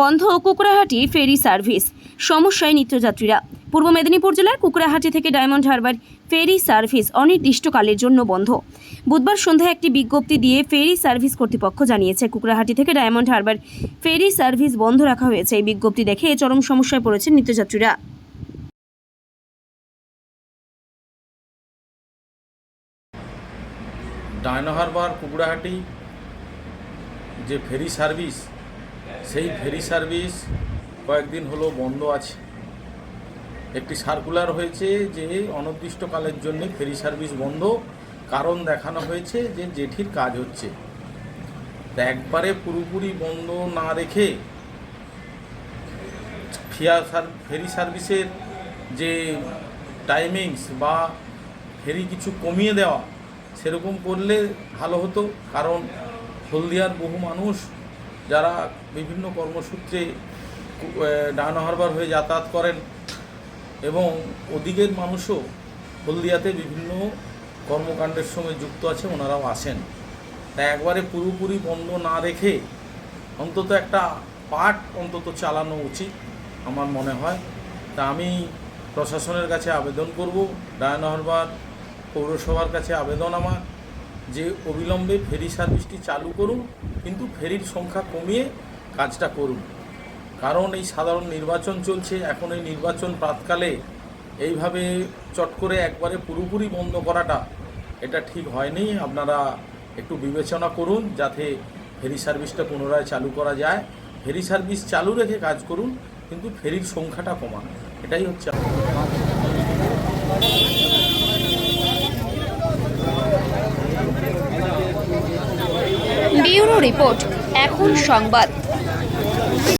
বন্ধ Kukrahati ferry service. সমস্যায় নিত্যযাত্রীরা। পূর্ব মেদিনীপুর জেলার কুকরাহাটি থেকে ডায়মন্ড হারবার ফেরি সার্ভিস অনির্দিষ্টকালের জন্য বন্ধ। বুধবার সন্ধ্যায় একটি বিজ্ঞপ্তি দিয়ে ফেরি সার্ভিস কর্তৃপক্ষ জানিয়েছে, কুকরাহাটি থেকে ডায়মন্ড হারবার ফেরি সার্ভিস বন্ধ রাখা হয়েছে। এই বিজ্ঞপ্তি দেখে চরম সমস্যায় পড়েছে নিত্যযাত্রীরা। ডায়নো হারবার কুকুড়াহাটি যে ফেরি সার্ভিস সেই ফেরি সার্ভিস কয়েকদিন হলো বন্ধ আছে। একটি সার্কুলার হয়েছে যে অনির্দিষ্টকালের জন্য ফেরি সার্ভিস বন্ধ। কারণ দেখানো হয়েছে যে জেঠির কাজ হচ্ছে। একবারে পুরোপুরি বন্ধ না রেখে ফিয়া সার ফেরি সার্ভিসের যে টাইমিংস বা ফেরি কিছু কমিয়ে দেওয়া, সেরকম করলে ভালো হতো। কারণ হলদিয়ার বহু মানুষ যারা বিভিন্ন কর্মসূত্রে ডায়নো হারবার হয়ে যাতায়াত করেন এবং ওদিকের মানুষও হলদিয়াতে বিভিন্ন কর্মকাণ্ডের সঙ্গে যুক্ত আছে, ওনারাও আসেন। তাই একবারে পুরোপুরি বন্ধ না রেখে অন্তত একটা পার্ট অন্তত চালানো উচিত আমার মনে হয়। তা আমি প্রশাসনের কাছে আবেদন করব ডায়নো হারবার পৌরসভার কাছে আবেদন আমার। যে অবিলম্বে ফেরি সার্ভিসটি চালু করুন, কিন্তু ফেরির সংখ্যা কমিয়ে কাজটা করুন। কারণ এই সাধারণ নির্বাচন চলছে, এখন এই নির্বাচন প্রাতকালে এইভাবে চট করে একবারে পুরোপুরি বন্ধ করাটা, এটা ঠিক হয়নি। আপনারা একটু বিবেচনা করুন, যাতে ফেরি সার্ভিসটা পুনরায় চালু করা যায়। ফেরি সার্ভিস চালু রেখে কাজ করুন, কিন্তু ফেরির সংখ্যাটা কমান। এটাই হচ্ছে রিপোর্ট। এখন সংবাদ।